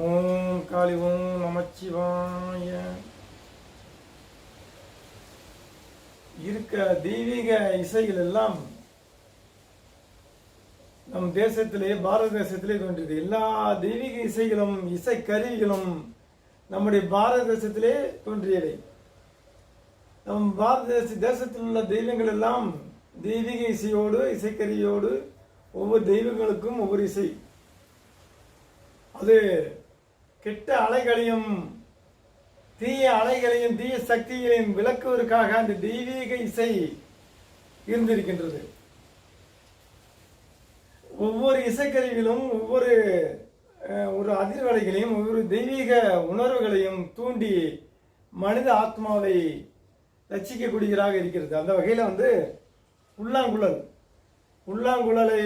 ஓம் காளி ஓம் நமச்சிவாய. இருக்க தெய்வீக இசைகள் எல்லாம் நம் தேசத்திலே பாரத தேசத்திலே தோன்றியது. எல்லா தெய்வீக இசைகளும் இசை கருவிகளும் நம்முடைய பாரத தேசத்திலே தோன்றியவை. நம் பாரத தேச தேசத்தில் உள்ள தெய்வங்கள் எல்லாம் தெய்வீக இசையோடு இசைக்கருவியோடு ஒவ்வொரு தெய்வங்களுக்கும் ஒவ்வொரு இசை. அது கெட்ட அலைகளையும் தீய அலைகளையும் தீய சக்திகளையும் விளக்குவதற்காக அந்த தெய்வீக இசை இருந்திருக்கின்றது. ஒவ்வொரு இசைக்கருவிலும் ஒவ்வொரு ஒரு அதிர்வலைகளையும் ஒவ்வொரு தெய்வீக உணர்வுகளையும் தூண்டி மனித ஆத்மாவை ரசிக்கக்கூடியதாக இருக்கிறது. அந்த வகையில் வந்து புல்லாங்குழல் புல்லாங்குழலை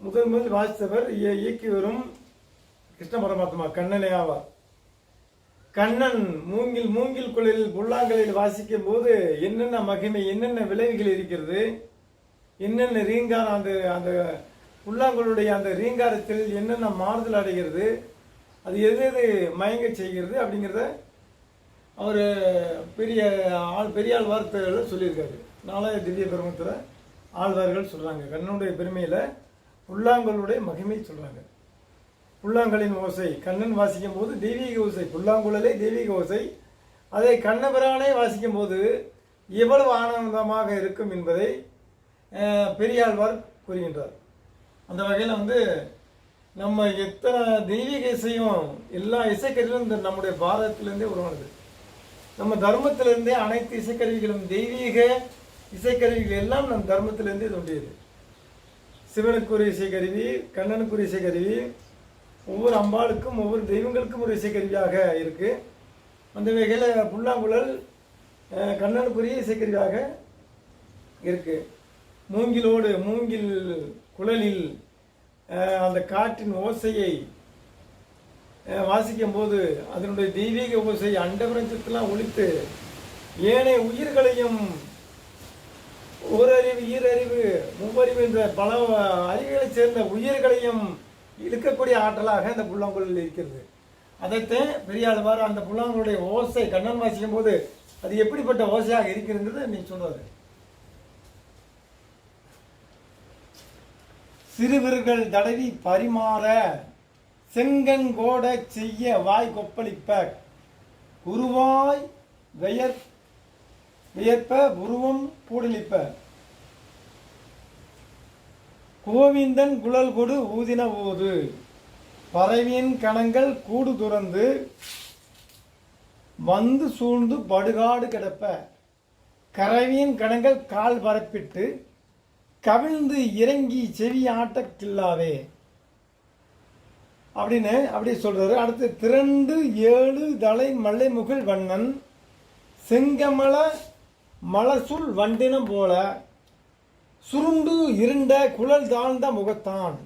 முதல் முதல் வாசித்தவர் இய- இயக்கி வரும் கிருஷ்ண பரமாத்மா கண்ணனே ஆவார். கண்ணன் மூங்கில் மூங்கில் குழலில் புல்லாங்கலில் வாசிக்கும் போது என்னென்ன மகிமை என்னென்ன விளைவுகள் இருக்கிறது என்னென்ன ரீங்காரம் அந்த அந்த புல்லாங்குழலுடைய அந்த ரீங்காரத்தில் என்னென்ன மாறுதல் அடைகிறது அது எது எது மயங்க செய்கிறது அப்படிங்கிறத அவர் பெரிய ஆள் பெரிய ஆழ்வார்த்தைகள் சொல்லியிருக்காரு. நாலாயிரம் திவ்ய பிரமத்தில் ஆழ்வார்கள் சொல்கிறாங்க கண்ணனுடைய பெருமையில் புல்லாங்குழலுடைய மகிமை சொல்கிறாங்க புல்லாங்கலின் ஓசை. கண்ணன் வாசிக்கும் போது தெய்வீக ஓசை. புல்லாங்குழலே தெய்வீக ஓசை. அதை கண்ணபிரானே வாசிக்கும் போது எவ்வளவு ஆனந்தமாக இருக்கும் என்பதை பெரியாழ்வார் கூறுகின்றார். அந்த வகையில் வந்து நம்ம எத்தனை தெய்வீக இசையும் எல்லா இசைக்கருவிகளும் இந்த நம்முடைய பாரதத்திலேருந்தே உருவானது. நம்ம தர்மத்திலிருந்தே அனைத்து இசைக்கருவிகளும் தெய்வீக இசைக்கருவிகள் எல்லாம் நம் தர்மத்திலிருந்தே தோன்றியது. சிவனுக்கு ஒரு இசைக்கருவி கண்ணனுக்கு ஒரு இசைக்கருவி ஒவ்வொரு அம்பாளுக்கும் ஒவ்வொரு தெய்வங்களுக்கும் ஒரு இசைக்கருவியாக இருக்கு. அந்த வகையில் புல்லாங்குழல் கண்ணனுக்குரிய இசைக்கருவியாக இருக்குது மூங்கிலோடு மூங்கில் குழலில் அந்த காற்றின் ஓசையை வாசிக்கும் போது அதனுடைய தெய்வீக ஓசை அண்டபிரஞ்சத்தெல்லாம் ஒழித்து ஏனைய உயிர்களையும் ஓரறிவு ஈரறிவு மூவறிவு என்ற பல அறிவுகளைச் சேர்ந்த உயிர்களையும் இழுக்கக்கூடிய ஆற்றலாக அந்த புல்லாங்குழல் இருக்கிறது. அதைத்தான் பெரியாழ்வார் அந்த புல்லாங்குழலுடைய ஓசை கண்ணன் வாசிக்கும் போது அது எப்படிப்பட்ட ஓசையாக இருக்கிறது நீ சொன்னாரு. சிறுவர்கள் தடவி பரிமாற செங்கன்கோட செய்ய வாய் கொப்பளிப்ப குருவாய் வெயர் வியற்ப உருவம் பூடலிப்ப. கோவிந்தன் குழல் கொடு ஊதின போது பறவையின் கணங்கள் கூடு துறந்து வந்து சூழ்ந்து படுகாடு கிடப்ப. கரவியின் கணங்கள் கால் பரப்பிட்டு கவிழ்ந்து இறங்கி செவி ஆட்டக்கில்லாவே அப்படின்னு அப்படி சொல்கிறாரு அடுத்து திரண்டு ஏழு தலை மல்லைமுகில் வண்ணன் செங்கமல மலசுள் வண்டினம் போல. சுருண்டு இருண்ட குழல் தாழ்ந்த முகத்தான்.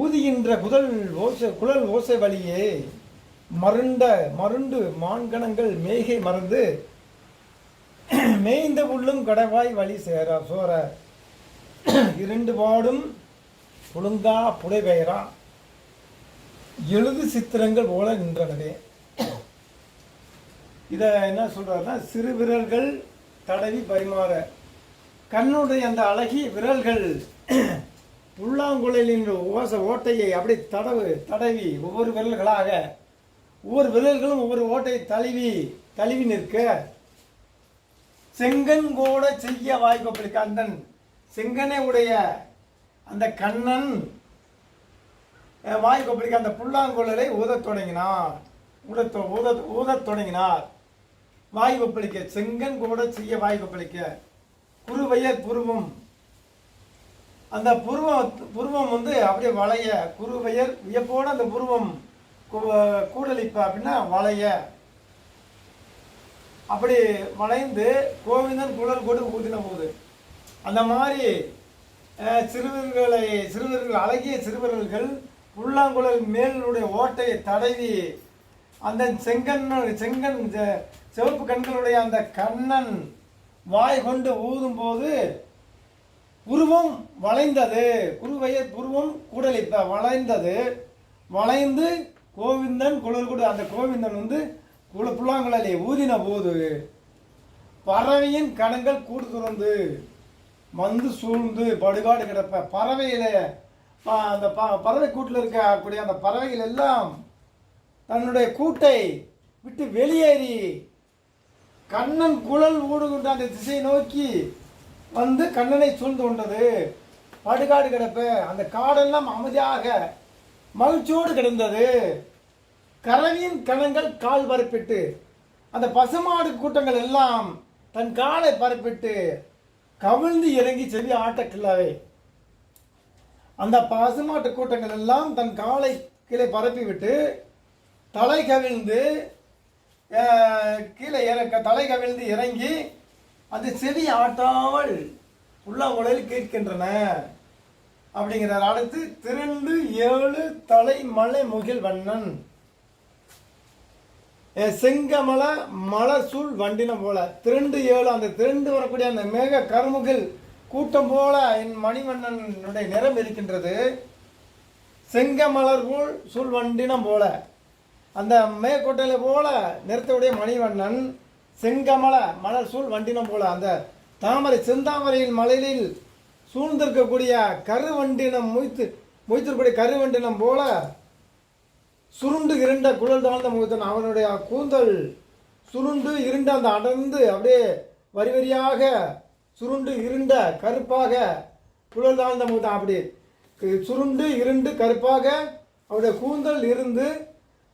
ஊதுகின்ற குதல் ஓசை குழல் ஓசை வழியே மருண்ட மருண்டு மான்கணங்கள் மேகை மறந்து மேய்ந்த புல்லும் கடவாய் வழி சேர சோர. இரண்டு பாடும் புழுங்கா புடைபெயரா. எழுது சித்திரங்கள் போல நின்றனவே. இதை என்ன சொல்கிறாருன்னா சிறு விரல்கள் தடவி பரிமாற. கண்ணுடைய அந்த அழகிய விரல்கள் புல்லாங்குழலின் ஓச ஓட்டையை அப்படி தடவு தடவி ஒவ்வொரு விரல்களாக ஒவ்வொரு விரல்களும் ஒவ்வொரு ஓட்டையை தழுவி தழுவி நிற்க செங்கன் கூட செய்ய வாய்ப்பளிக்க கந்தன் செங்கனை உடைய அந்த கண்ணன் வாய் கொப்பளிக்க அந்த புல்லாங்குழலை ஊதத் தொடங்கினார். ஊதத் ஊத ஊதத் ஊதத் தொடங்கினார். வாய் கொப்பளிக்க செங்கன் கூட செய்ய வாய் கொப்பளிக்க குருவையர் புருவம். அந்த புருவம் புருவம் வந்து அப்படியே வளைய. குருவையர் வியப்போட அந்த புருவம் கு- கூடலிப்ப அப்படின்னா வளைய. அப்படி வளைந்து கோவிந்தன் குழல் கொடு ஊதின போது அந்த மாதிரி சிறுவர்களை சிறுவர்கள் அழகிய சிறுவர்கள் புல்லாங்குழல் மேலுடைய ஓட்டையை தடவி அந்த செங்கன் செங்கன் செ- சிவப்பு கண்களுடைய அந்த கண்ணன் வாய் கொண்டு ஊதும்போது உருவம் வளைந்தது. குருவைய உருவம் கூடலிப்ப வளைந்தது. வளைந்து கோவிந்தன் குழல் அந்த கோவிந்தன் வந்து குல புல்லாங்குழலை ஊதின போது பறவையின் கணங்கள் கூடு துறந்து வந்து சூழ்ந்து படுகாடு கிடப்ப. பறவையில அந்த ப- பறவை கூட்டில் இருக்கக்கூடிய அந்த பறவைகள் எல்லாம் தன்னுடைய கூட்டை விட்டு வெளியேறி கண்ணன் குழல் ஊடுகின்ற அந்த திசையை நோக்கி வந்து கண்ணனை சூழ்ந்து கொண்டது. படுகாடு கிடப்ப அந்த காடெல்லாம் அமைதியாக மகிழ்ச்சியோடு கிடந்தது. கரவியின் கணங்கள் கால் பரப்பிட்டு அந்த பசுமாடு கூட்டங்கள் எல்லாம் தன் காலை பரப்பிட்டு கவிழ்ந்து இறங்கி செவி ஆட்டக்கில்லாவே. அந்த பசுமாட்டு கூட்டங்கள் எல்லாம் தன் காலை கீழே பரப்பிவிட்டு தலை கவிழ்ந்து கீழே இறக்க தலை கவிழ்ந்து இறங்கி அந்த செவி ஆட்டாமல் உள்ளாங்குழலில் கேட்கின்றன. அப்படிங்கிறார். அடுத்து திரண்டு ஏழு தலை மலை முகில் வண்ணன். செங்கமல செங்கமல மலசூழ் வண்டினம் போல. திரண்டு ஏழு அந்த திரண்டு வரக்கூடிய அந்த மேக கருமுகில் கூட்டம் போல என் மணிவண்ணனுடைய நிறம் இருக்கின்றது. செங்கமலர் போல் சூழ் வண்டினம் போல. அந்த மேற்கோட்டையில போல நிறத்துடைய மணிவண்ணன் செங்கமல மலர் சூழ் வண்டினம் போல அந்த தாமரை செந்தாமரையின் மலையில் சூழ்ந்திருக்கக்கூடிய கருவண்டினம் முய்த்து மொய்த்திருக்கக்கூடிய கருவண்டினம் போல சுருண்டு இருண்ட குழல் தாழ்ந்த முகத்தன் அவனுடைய கூந்தல் சுருண்டு இருண்ட அந்த அடர்ந்து அப்படியே வரி வரியாக சுருண்டு இருண்ட கருப்பாக குழல் தாழ்ந்த முகத்தன் அப்படி சுருண்டு இருண்டு கருப்பாக அவருடைய கூந்தல் இருந்து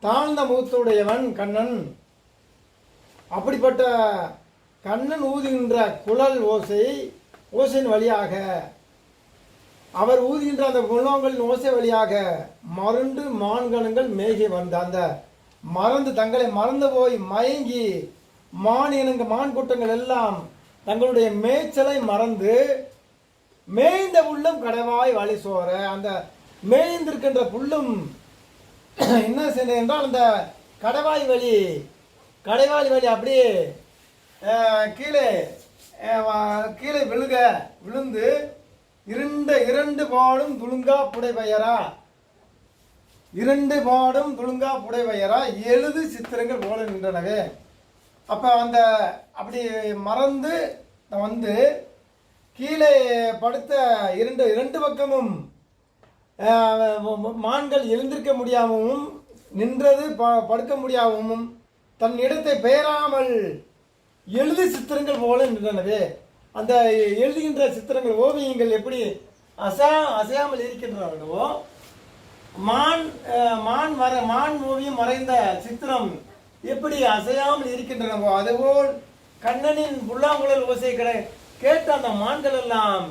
தாழ்ந்த முகத்துடையவன் கண்ணன். அப்படிப்பட்ட கண்ணன் ஊதுகின்ற குழல் ஓசை ஓசையின் வழியாக. அவர் ஊதுகின்ற அந்த குணங்களின் ஓசை வழியாக மருண்டு மான்கணங்கள் மேகி வந்த அந்த மறந்து தங்களை மறந்து போய் மயங்கி மான் இனங்க மான் கூட்டங்கள் எல்லாம் தங்களுடைய மேய்ச்சலை மறந்து மேய்ந்த புல்லும் கடவாய் வழி சோற அந்த மேய்ந்திருக்கின்ற புல்லும் என்ன செய்ய என்றால் அந்த கடவாய் வழி கடைவாய் வழி அப்படியே கீழே கீழே விழுக விழுந்து இரண்டு இரண்டு பாடும் துளுங்கா புடைவயரா இரண்டு பாடும் துளுங்கா புடைவயரா எழுது சித்திரங்கள் போல நின்றனவே. அப்போ அந்த அப்படி மறந்து வந்து கீழே படுத்த இரண்டு இரண்டு பக்கமும் மான்கள் எழுந்திருக்க முடியாமவும் நின்றது ப- படுக்க முடியாமவும் தன் இடத்தை பெயராமல் எழுதி சித்திரங்கள் போல நின்றனவே. அந்த எழுதுகின்ற சித்திரங்கள் ஓவியங்கள் எப்படி அசா அசையாமல் இருக்கின்றனவோ மான் மான் வர மான் ஓவியம் மறைந்த சித்திரம் எப்படி அசையாமல் இருக்கின்றனவோ அதுபோல் கண்ணனின் புல்லாங்குழல் ஓசை கடை கேட்ட அந்த மான்கள் எல்லாம்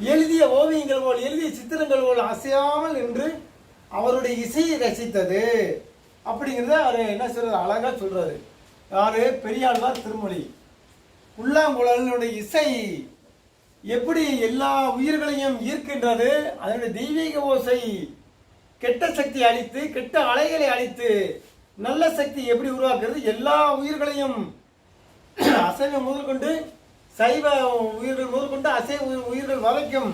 எழுதிய ஓவியங்கள் போல் எழுதிய சித்திரங்கள் போல் அசையாமல் நின்று அவருடைய இசையை ரசித்தது. அப்படிங்கிறத அவர் என்ன சொல்றது அழகாக சொல்றாரு. யாரு? பெரியாழ்வார் திருமொழி. புல்லாங்குழலினுடைய இசை எப்படி எல்லா உயிர்களையும் ஈர்க்கின்றது? அதனுடைய தெய்வீக ஓசை கெட்ட சக்தி அழித்து கெட்ட அலைகளை அழித்து நல்ல சக்தி எப்படி உருவாக்குறது? எல்லா உயிர்களையும் அசைவம் முதற்கொண்டு சைவ உயிர்கள் முதற்கொண்டு அசைவ உயிர்கள் வரைக்கும்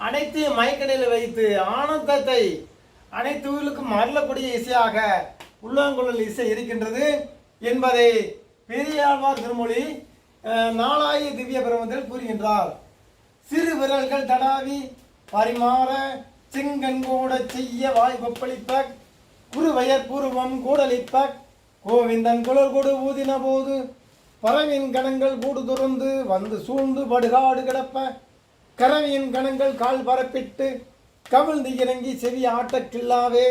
அனைத்தையும் மயக்கடையில் வைத்து ஆனந்தத்தை அனைத்து உயிர்களுக்கும் அருளக்கூடிய இசையாக உள்ளாங்குழல் இசை இருக்கின்றது என்பதை பெரியாழ்வார் திருமொழி நாலாய திவ்ய பிரபந்தத்தில் கூறுகின்றார். சிறு விரல்கள் தடாவி பரிமாற சிங்கன் கூட செய்ய வாய் கொப்பளிப்ப குருவயர் பூர்வம் கூடலிப்ப கோவிந்தன் குழல் கொடு ஊதின போது பறவையின் கணங்கள் கூடு துறந்து வந்து சூழ்ந்து படுகாடு கிடப்ப. கரவியின் கணங்கள் கால் பரப்பிட்டு கவிழ்ந்து இறங்கி செவி ஆட்டக்கில்லாவே.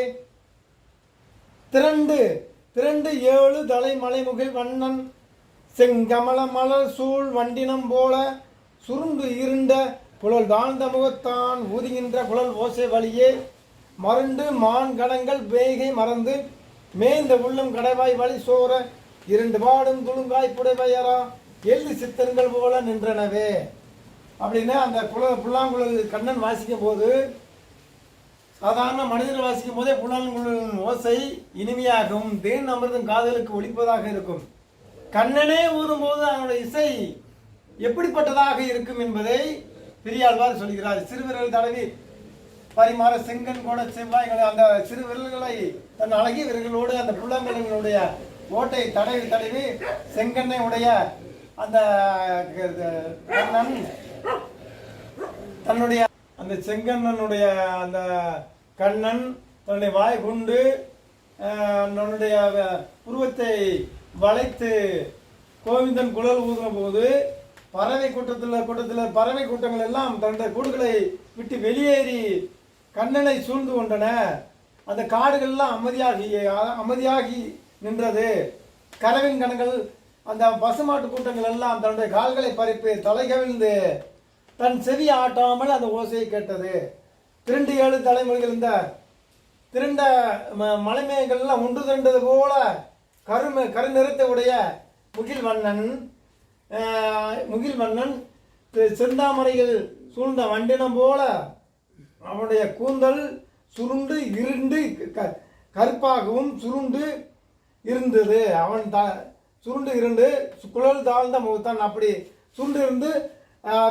திரண்டு திரண்டு ஏழு தலை மலைமுகில் வண்ணன். செங்கமல மலர் சூழ் வண்டினம் போல சுருண்டு இருண்ட குழல் தாழ்ந்த முகத்தான் ஊதுகின்ற குழல் ஓசை வழியே. மருண்டு மான் கணங்கள் வேகை மறந்து மேய்ந்த உள்ளம் கடைவாய் வழி சோற. இரண்டு மாடும் துளுங்காய் புடைவையரா எள்ளு சித்தன்கள் போல நின்றனவே. அப்படின்னு அந்த குல புல்லாங்குழல் கண்ணன் வாசிக்கும் போது சாதாரண மனிதர் வாசிக்கும் போதே புல்லாங்குழலின் ஓசை இனிமையாகவும் தேன் அமிர்தம் காதலுக்கு ஒழிப்பதாக இருக்கும். கண்ணனே ஊறும்போது அவனுடைய இசை எப்படிப்பட்டதாக இருக்கும் என்பதை பெரியாழ்வார் சொல்கிறார். சிறுவிரல் தடவி பரிமாற செங்கன் கூட செவ்வாய்களை அந்த சிறு விரல்களை தன் அழகிய விரல்களோடு அந்த புல்லாங்குழலினுடைய ஓட்டை தடவி தடவி செங்கண்ணை உடைய அந்த கண்ணன் தன்னுடைய அந்த செங்கண்ணனுடைய அந்த கண்ணன் தன்னுடைய வாய் கொண்டு தன்னுடைய புருவத்தை வளைத்து கோவிந்தன் குழல் ஊதுன போது பறவை கூட்டத்தில் கூட்டத்தில் பறவை கூட்டங்கள் எல்லாம் தன்னுடைய கூடுகளை விட்டு வெளியேறி கண்ணனை சூழ்ந்து கொண்டன. அந்த காடுகள்லாம் அமைதியாகி அமைதியாகி நின்றது. கரவின் கணங்கள் அந்த பசுமாட்டு கூட்டங்கள் எல்லாம் தன்னுடைய கால்களை பறிப்பு தலை கவிழ்ந்து தன் செவி ஆட்டாமல் அந்த ஓசையை கேட்டது. திருண்டு ஏழு தலைமுறைகள் இருந்த திருண்ட ம- மலைமேகங்கள்லாம் ஒன்று திரண்டது போல கரும கருநிறத்தை உடைய முகில் வண்ணன் முகில் வண்ணன் தி- செந்தாமரையில் சூழ்ந்த வண்டினம் போல அவனுடைய கூந்தல் சுருண்டு இருண்டு க- கருப்பாகவும் சுருண்டு இருந்தது. அவன் த சுருண்டு இருந்து குழல் தாழ்ந்த முகத்தான் அப்படி சுருண்டு இருந்து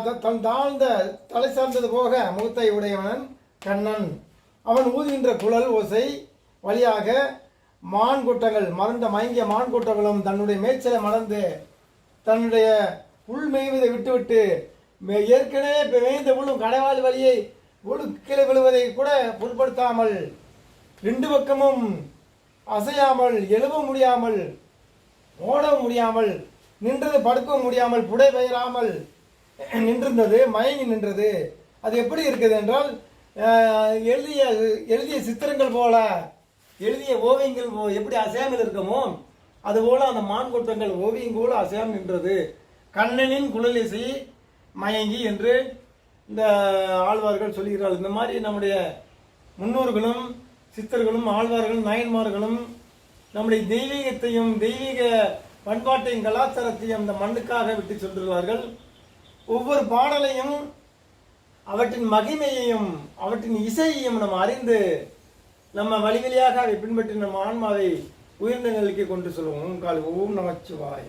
த- தன் தாழ்ந்த தலை சார்ந்தது போக முகத்தை உடையவன் கண்ணன். அவன் ஊதுகின்ற குழல் ஓசை வழியாக மான் கூட்டங்கள் மறந்த மயங்கிய மான் கூட்டங்களும் தன்னுடைய மேய்ச்சலை மறந்து தன்னுடைய உள் மேய்வதை விட்டுவிட்டு மே- ஏற்கனவே இப்போ மேய்ந்த உள்ளும் கடைவாள் வழியை புழு விழுவதை கூட பொருட்படுத்தாமல் ரெண்டு பக்கமும் அசையாமல் எழுவ முடியாமல் ஓடவும் முடியாமல் நின்றது படுக்கவும் முடியாமல் புடை பெயராமல் நின்றிருந்தது மயங்கி நின்றது. அது எப்படி இருக்குது என்றால் எழுதிய எழுதிய சித்திரங்கள் போல எழுதிய ஓவியங்கள் எப்படி அசையாமல் இருக்குமோ அதுபோல் அந்த மான் கூட்டங்கள் ஓவியம் கூட அசையாமல் நின்றது. கண்ணனின் குழலிசை மயங்கி என்று இந்த ஆழ்வார்கள் சொல்கிறார்கள் இந்த மாதிரி நம்முடைய முன்னோர்களும் சித்தர்களும் ஆழ்வார்களும் நாயன்மார்களும் நம்முடைய தெய்வீகத்தையும் தெய்வீக பண்பாட்டையும் கலாச்சாரத்தையும் அந்த மண்ணுக்காக விட்டு சென்றுள்ளார்கள் ஒவ்வொரு பாடலையும் அவற்றின் மகிமையையும் அவற்றின் இசையையும் நம்ம அறிந்து நம்ம வழி வழியாக அதை பின்பற்றி நம்ம ஆன்மாவை உயர்ந்த நிலைக்கு கொண்டு செல்வோம். கால் ஓம் நமச்சிவாய்